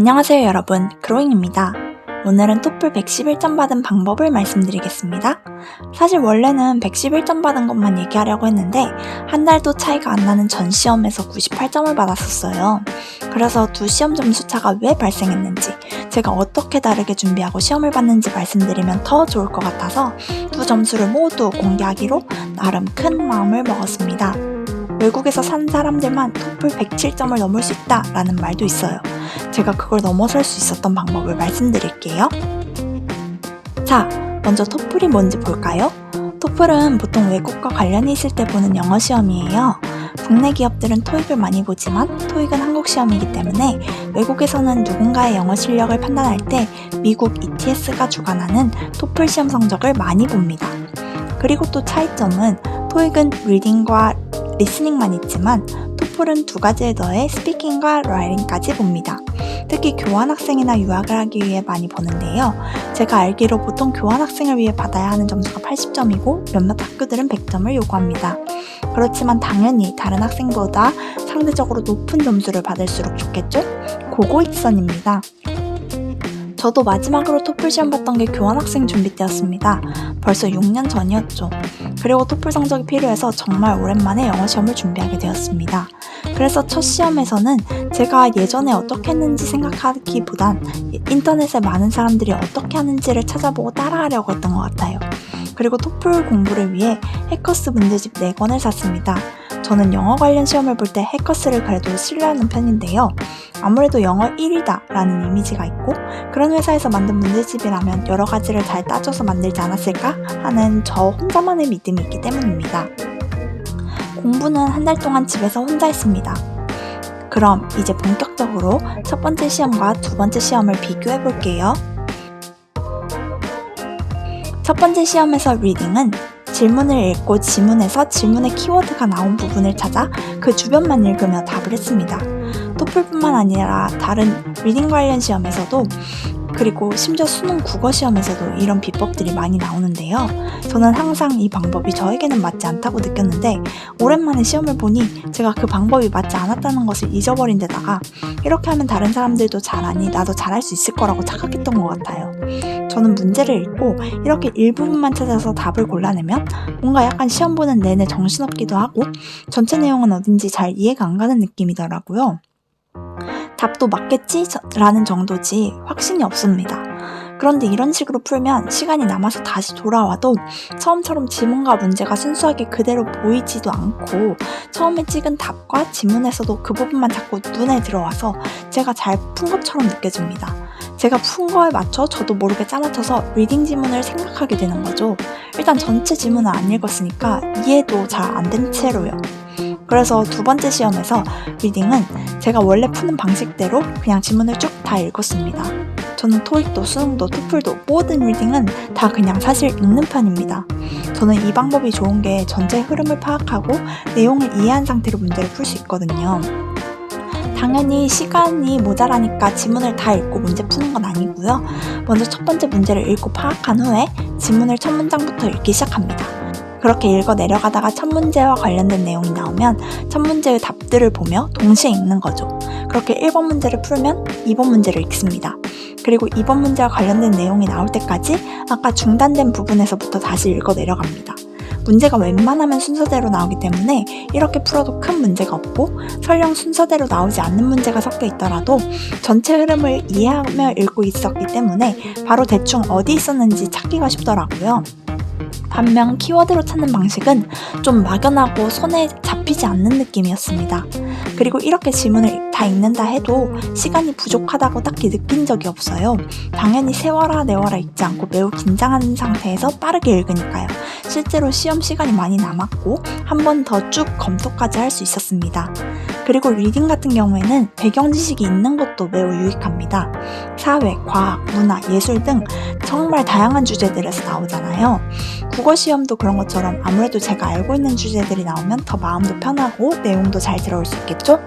안녕하세요 여러분 그로잉입니다. 오늘은 토플 111점 받은 방법을 말씀드리겠습니다. 사실 원래는 111점 받은 것만 얘기하려고 했는데 한 달도 차이가 안 나는 전 시험에서 98점을 받았었어요. 그래서 두 시험 점수 차가 왜 발생했는지 제가 어떻게 다르게 준비하고 시험을 봤는지 말씀드리면 더 좋을 것 같아서 두 점수를 모두 공개하기로 나름 큰 마음을 먹었습니다. 외국에서 산 사람들만 토플 107점을 넘을 수 있다라는 말도 있어요. 제가 그걸 넘어설 수 있었던 방법을 말씀드릴게요. 자, 먼저 토플이 뭔지 볼까요? 토플은 보통 외국과 관련이 있을 때 보는 영어 시험이에요. 국내 기업들은 토익을 많이 보지만 토익은 한국 시험이기 때문에 외국에서는 누군가의 영어 실력을 판단할 때 미국 ETS가 주관하는 토플 시험 성적을 많이 봅니다. 그리고 또 차이점은 토익은 리딩과 리스닝만 있지만 토플은 두 가지에 더해 스피킹과 라이팅까지 봅니다. 특히 교환학생이나 유학을 하기 위해 많이 보는데요. 제가 알기로 보통 교환학생을 위해 받아야 하는 점수가 80점이고 몇몇 학교들은 100점을 요구합니다. 그렇지만 당연히 다른 학생보다 상대적으로 높은 점수를 받을수록 좋겠죠? 고고익선입니다. 저도 마지막으로 토플 시험 봤던 게 교환학생 준비 때였습니다. 벌써 6년 전이었죠. 그리고 토플 성적이 필요해서 정말 오랜만에 영어 시험을 준비하게 되었습니다. 그래서 첫 시험에서는 제가 예전에 어떻게 했는지 생각하기보단 인터넷에 많은 사람들이 어떻게 하는지를 찾아보고 따라하려고 했던 것 같아요. 그리고 토플 공부를 위해 해커스 문제집 4권을 샀습니다. 저는 영어 관련 시험을 볼 때 해커스를 그래도 신뢰하는 편인데요. 아무래도 영어 1위다 라는 이미지가 있고 그런 회사에서 만든 문제집이라면 여러 가지를 잘 따져서 만들지 않았을까 하는 저 혼자만의 믿음이 있기 때문입니다. 공부는 한 달 동안 집에서 혼자 했습니다. 그럼 이제 본격적으로 첫 번째 시험과 두 번째 시험을 비교해 볼게요. 첫 번째 시험에서 리딩은 질문을 읽고 지문에서 질문의 키워드가 나온 부분을 찾아 그 주변만 읽으며 답을 했습니다. 토플뿐만 아니라 다른 리딩 관련 시험에서도 그리고 심지어 수능 국어 시험에서도 이런 비법들이 많이 나오는데요. 저는 항상 이 방법이 저에게는 맞지 않다고 느꼈는데 오랜만에 시험을 보니 제가 그 방법이 맞지 않았다는 것을 잊어버린 데다가 이렇게 하면 다른 사람들도 잘하니 나도 잘할 수 있을 거라고 착각했던 것 같아요. 저는 문제를 읽고 이렇게 일부분만 찾아서 답을 골라내면 뭔가 약간 시험 보는 내내 정신없기도 하고 전체 내용은 어딘지 잘 이해가 안 가는 느낌이더라고요. 답도 맞겠지? 라는 정도지 확신이 없습니다. 그런데 이런 식으로 풀면 시간이 남아서 다시 돌아와도 처음처럼 지문과 문제가 순수하게 그대로 보이지도 않고 처음에 찍은 답과 지문에서도 그 부분만 자꾸 눈에 들어와서 제가 잘 푼 것처럼 느껴집니다. 제가 푼 거에 맞춰 저도 모르게 짜맞춰서 리딩 지문을 생각하게 되는 거죠. 일단 전체 지문을 안 읽었으니까 이해도 잘 안 된 채로요. 그래서 두 번째 시험에서 리딩은 제가 원래 푸는 방식대로 그냥 지문을 쭉 다 읽었습니다. 저는 토익도 수능도 토플도 모든 리딩은 다 그냥 사실 읽는 편입니다. 저는 이 방법이 좋은 게 전체 흐름을 파악하고 내용을 이해한 상태로 문제를 풀 수 있거든요. 당연히 시간이 모자라니까 지문을 다 읽고 문제 푸는 건 아니고요. 먼저 첫 번째 문제를 읽고 파악한 후에 지문을 첫 문장부터 읽기 시작합니다. 그렇게 읽어 내려가다가 첫 문제와 관련된 내용이 나오면 첫 문제의 답들을 보며 동시에 읽는 거죠. 그렇게 1번 문제를 풀면 2번 문제를 읽습니다. 그리고 2번 문제와 관련된 내용이 나올 때까지 아까 중단된 부분에서부터 다시 읽어 내려갑니다. 문제가 웬만하면 순서대로 나오기 때문에 이렇게 풀어도 큰 문제가 없고 설령 순서대로 나오지 않는 문제가 섞여 있더라도 전체 흐름을 이해하며 읽고 있었기 때문에 바로 대충 어디 있었는지 찾기가 쉽더라고요. 반면 키워드로 찾는 방식은 좀 막연하고 손에 잡히지 않는 느낌이었습니다. 그리고 이렇게 지문을 다 읽는다 해도 시간이 부족하다고 딱히 느낀 적이 없어요. 당연히 세워라 내워라 읽지 않고 매우 긴장한 상태에서 빠르게 읽으니까요. 실제로 시험 시간이 많이 남았고 한 번 더 쭉 검토까지 할 수 있었습니다. 그리고 리딩 같은 경우에는 배경 지식이 있는 것도 매우 유익합니다. 사회, 과학, 문화, 예술 등 정말 다양한 주제들에서 나오잖아요. 국어 시험도 그런 것처럼 아무래도 제가 알고 있는 주제들이 나오면 더 마음도 편하고 내용도 잘 들어올 수 있 겠죠?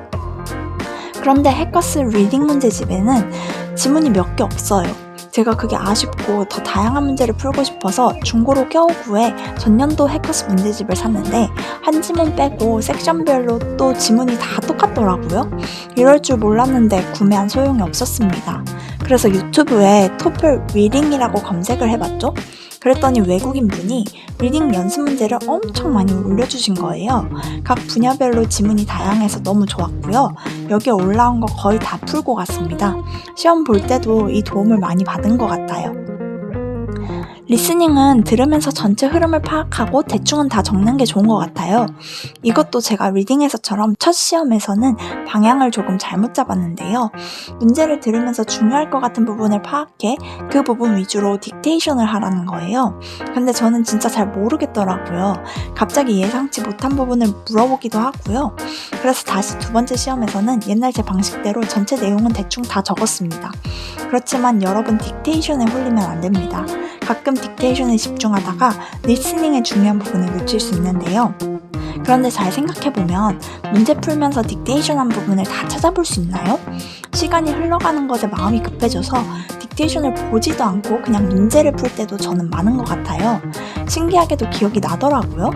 그런데 해커스 리딩 문제집에는 지문이 몇 개 없어요. 제가 그게 아쉽고 더 다양한 문제를 풀고 싶어서 중고로 겨우 구해 전년도 해커스 문제집을 샀는데 한 지문 빼고 섹션별로 또 지문이 다 똑같더라고요. 이럴 줄 몰랐는데 구매한 소용이 없었습니다. 그래서 유튜브에 토플 리딩이라고 검색을 해봤죠. 그랬더니 외국인 분이 리딩 연습 문제를 엄청 많이 올려주신 거예요. 각 분야별로 지문이 다양해서 너무 좋았고요. 여기에 올라온 거 거의 다 풀고 갔습니다. 시험 볼 때도 이 도움을 많이 받은 것 같아요. 리스닝은 들으면서 전체 흐름을 파악하고 대충은 다 적는 게 좋은 것 같아요. 이것도 제가 리딩에서처럼 첫 시험에서는 방향을 조금 잘못 잡았는데요. 문제를 들으면서 중요할 것 같은 부분을 파악해 그 부분 위주로 딕테이션을 하라는 거예요. 근데 저는 진짜 잘 모르겠더라고요. 갑자기 예상치 못한 부분을 물어보기도 하고요. 그래서 다시 두 번째 시험에서는 옛날 제 방식대로 전체 내용은 대충 다 적었습니다. 그렇지만 여러분 딕테이션에 홀리면 안 됩니다. 가끔 딕테이션에 집중하다가 리스닝의 중요한 부분을 놓칠 수 있는데요. 그런데 잘 생각해보면 문제 풀면서 딕테이션 한 부분을 다 찾아볼 수 있나요? 시간이 흘러가는 것에 마음이 급해져서 딕테이션을 보지도 않고 그냥 문제를 풀 때도 저는 많은 것 같아요. 신기하게도 기억이 나더라고요.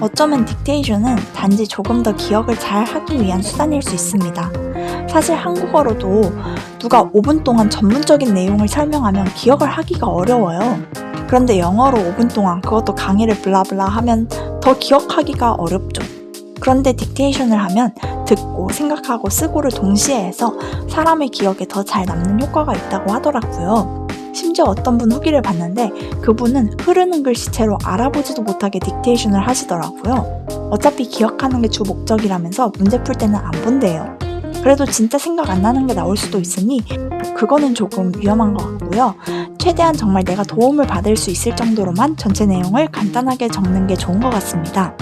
어쩌면 딕테이션은 단지 조금 더 기억을 잘 하기 위한 수단일 수 있습니다. 사실 한국어로도 누가 5분 동안 전문적인 내용을 설명하면 기억을 하기가 어려워요. 그런데 영어로 5분 동안 그것도 강의를 블라블라 하면 더 기억하기가 어렵죠. 그런데 딕테이션을 하면 듣고 생각하고 쓰고를 동시에 해서 사람의 기억에 더 잘 남는 효과가 있다고 하더라고요. 심지어 어떤 분 후기를 봤는데 그분은 흐르는 글씨체로 알아보지도 못하게 딕테이션을 하시더라고요. 어차피 기억하는 게 주 목적이라면서 문제 풀 때는 안 본대요. 그래도 진짜 생각 안 나는 게 나올 수도 있으니 그거는 조금 위험한 것 같고요. 최대한 정말 내가 도움을 받을 수 있을 정도로만 전체 내용을 간단하게 적는 게 좋은 것 같습니다.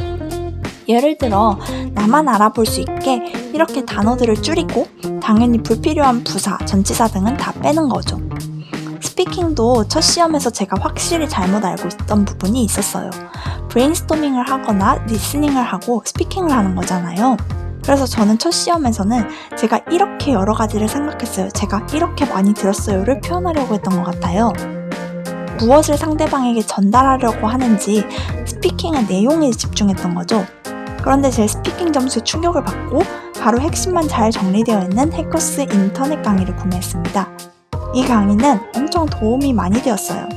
예를 들어 나만 알아볼 수 있게 이렇게 단어들을 줄이고 당연히 불필요한 부사, 전치사 등은 다 빼는 거죠. 스피킹도 첫 시험에서 제가 확실히 잘못 알고 있던 부분이 있었어요. 브레인스토밍을 하거나 리스닝을 하고 스피킹을 하는 거잖아요. 그래서 저는 첫 시험에서는 제가 이렇게 여러 가지를 생각했어요. 제가 이렇게 많이 들었어요를 표현하려고 했던 것 같아요. 무엇을 상대방에게 전달하려고 하는지 스피킹의 내용에 집중했던 거죠. 그런데 제 스피킹 점수에 충격을 받고 바로 핵심만 잘 정리되어 있는 해커스 인터넷 강의를 구매했습니다. 이 강의는 엄청 도움이 많이 되었어요.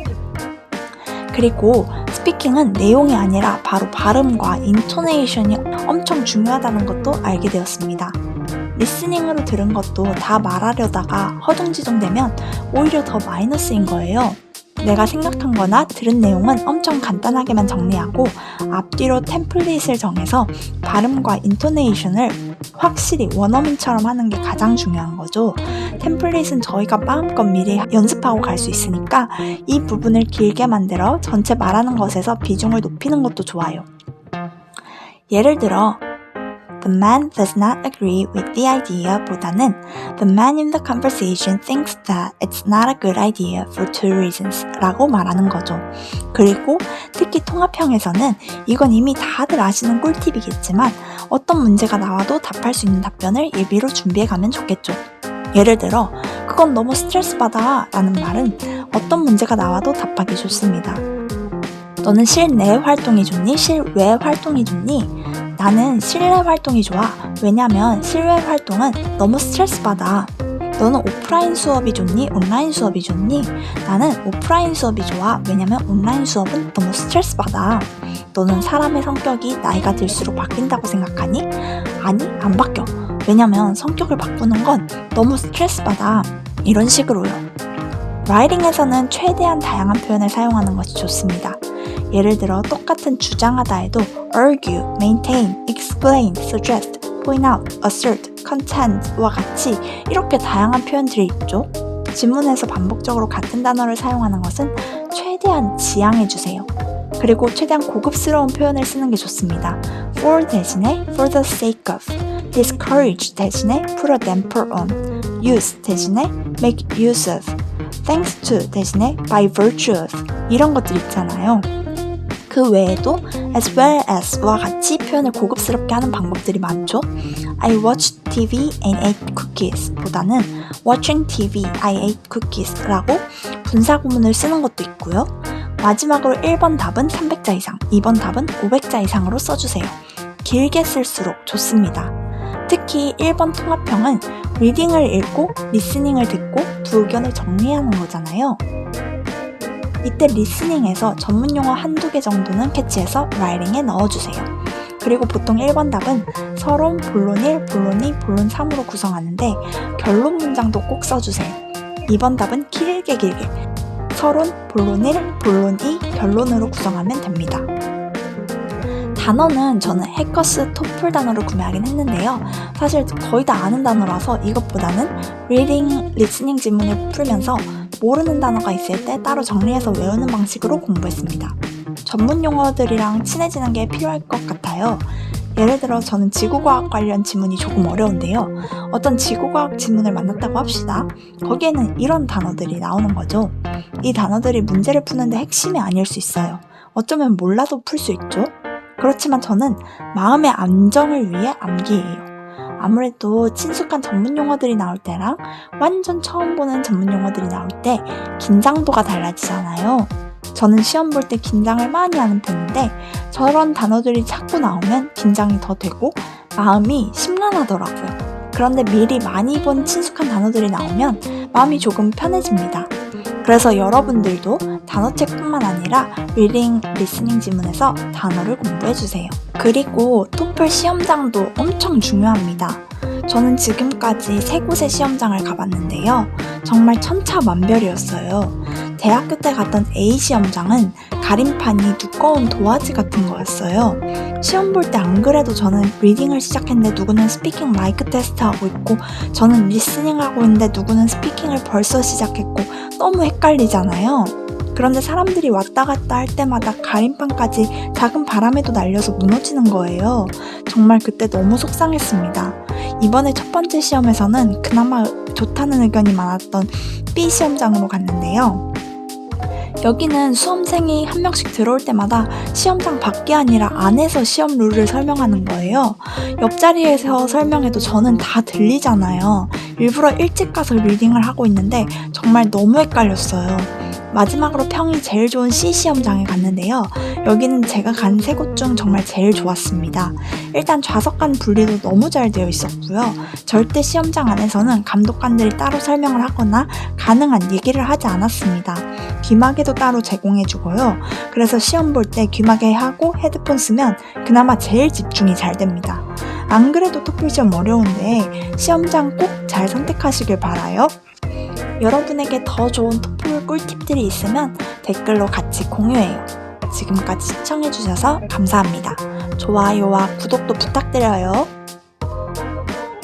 그리고 스피킹은 내용이 아니라 바로 발음과 인토네이션이 엄청 중요하다는 것도 알게 되었습니다. 리스닝으로 들은 것도 다 말하려다가 허둥지둥되면 오히려 더 마이너스인 거예요. 내가 생각한 거나 들은 내용은 엄청 간단하게만 정리하고 앞뒤로 템플릿을 정해서 발음과 인토네이션을 확실히 원어민처럼 하는 게 가장 중요한 거죠. 템플릿은 저희가 마음껏 미리 연습하고 갈 수 있으니까 이 부분을 길게 만들어 전체 말하는 것에서 비중을 높이는 것도 좋아요. 예를 들어 The man does not agree with the idea 보다는 The man in the conversation thinks that it's not a good idea for two reasons 라고 말하는 거죠. 그리고 특히 통합형에서는 이건 이미 다들 아시는 꿀팁이겠지만 어떤 문제가 나와도 답할 수 있는 답변을 예비로 준비해 가면 좋겠죠. 예를 들어 그건 너무 스트레스 받아 라는 말은 어떤 문제가 나와도 답하기 좋습니다. 너는 실내 활동이 좋니? 실외 활동이 좋니? 나는 실내 활동이 좋아. 왜냐면 실외 활동은 너무 스트레스 받아. 너는 오프라인 수업이 좋니? 온라인 수업이 좋니? 나는 오프라인 수업이 좋아. 왜냐면 온라인 수업은 너무 스트레스 받아. 너는 사람의 성격이 나이가 들수록 바뀐다고 생각하니? 아니, 안 바뀌어. 왜냐면 성격을 바꾸는 건 너무 스트레스 받아. 이런 식으로요. 라이딩에서는 최대한 다양한 표현을 사용하는 것이 좋습니다. 예를 들어 똑같은 주장하다 해도 argue, maintain, explain, suggest, point out, assert, contend와 같이 이렇게 다양한 표현들이 있죠. 지문에서 반복적으로 같은 단어를 사용하는 것은 최대한 지양해주세요. 그리고 최대한 고급스러운 표현을 쓰는 게 좋습니다. for 대신에 for the sake of, discourage 대신에 put a damper on, use 대신에 make use of, thanks to 대신에 by virtue of 이런 것들 있잖아요. 그 외에도 as well as와 같이 표현을 고급스럽게 하는 방법들이 많죠. I watched TV and ate cookies 보다는 watching TV, I ate cookies 라고 분사 구문을 쓰는 것도 있고요. 마지막으로 1번 답은 300자 이상, 2번 답은 500자 이상으로 써주세요. 길게 쓸수록 좋습니다. 특히 1번 통합형은 리딩을 읽고 리스닝을 듣고 두 의견을 정리하는 거잖아요. 이때 리스닝에서 전문 용어 한두 개 정도는 캐치해서 라이팅에 넣어주세요. 그리고 보통 1번 답은 서론, 본론 1, 본론 2, 본론 3으로 구성하는데 결론 문장도 꼭 써주세요. 2번 답은 길게 길게 서론, 본론 1, 본론 2, 결론으로 구성하면 됩니다. 단어는 저는 해커스 토플 단어를 구매하긴 했는데요. 사실 거의 다 아는 단어라서 이것보다는 리딩, 리스닝 지문을 풀면서 모르는 단어가 있을 때 따로 정리해서 외우는 방식으로 공부했습니다. 전문 용어들이랑 친해지는 게 필요할 것 같아요. 예를 들어 저는 지구과학 관련 지문이 조금 어려운데요. 어떤 지구과학 지문을 만났다고 합시다. 거기에는 이런 단어들이 나오는 거죠. 이 단어들이 문제를 푸는데 핵심이 아닐 수 있어요. 어쩌면 몰라도 풀 수 있죠. 그렇지만 저는 마음의 안정을 위해 암기해요. 아무래도 친숙한 전문 용어들이 나올 때랑 완전 처음 보는 전문 용어들이 나올 때 긴장도가 달라지잖아요. 저는 시험 볼 때 긴장을 많이 하는 편인데 저런 단어들이 자꾸 나오면 긴장이 더 되고 마음이 심란하더라고요. 그런데 미리 많이 본 친숙한 단어들이 나오면 마음이 조금 편해집니다. 그래서 여러분들도 단어책뿐만 아니라 리딩, 리스닝 지문에서 단어를 공부해 주세요. 그리고 토플 시험장도 엄청 중요합니다. 저는 지금까지 세 곳의 시험장을 가봤는데요. 정말 천차만별이었어요. 대학교 때 갔던 A 시험장은 가림판이 두꺼운 도화지 같은 거였어요. 시험 볼 때 안 그래도 저는 리딩을 시작했는데 누구는 스피킹 마이크 테스트 하고 있고 저는 리스닝 하고 있는데 누구는 스피킹을 벌써 시작했고 너무 헷갈리잖아요. 그런데 사람들이 왔다 갔다 할 때마다 가림판까지 작은 바람에도 날려서 무너지는 거예요. 정말 그때 너무 속상했습니다. 이번에 첫 번째 시험에서는 그나마 좋다는 의견이 많았던 B 시험장으로 갔는데요. 여기는 수험생이 한 명씩 들어올 때마다 시험장 밖이 아니라 안에서 시험 룰을 설명하는 거예요. 옆자리에서 설명해도 저는 다 들리잖아요. 일부러 일찍 가서 리딩을 하고 있는데 정말 너무 헷갈렸어요. 마지막으로 평이 제일 좋은 C 시험장에 갔는데요. 여기는 제가 간 세 곳 중 정말 제일 좋았습니다. 일단 좌석 간 분리도 너무 잘 되어 있었고요. 절대 시험장 안에서는 감독관들이 따로 설명을 하거나 가능한 얘기를 하지 않았습니다. 귀마개도 따로 제공해 주고요. 그래서 시험 볼 때 귀마개 하고 헤드폰 쓰면 그나마 제일 집중이 잘 됩니다. 안 그래도 토플 시험 어려운데 시험장 꼭 잘 선택하시길 바라요. 여러분에게 더 좋은 토플 꿀팁들이 있으면 댓글로 같이 공유해요. 지금까지 시청해주셔서 감사합니다. 좋아요와 구독도 부탁드려요.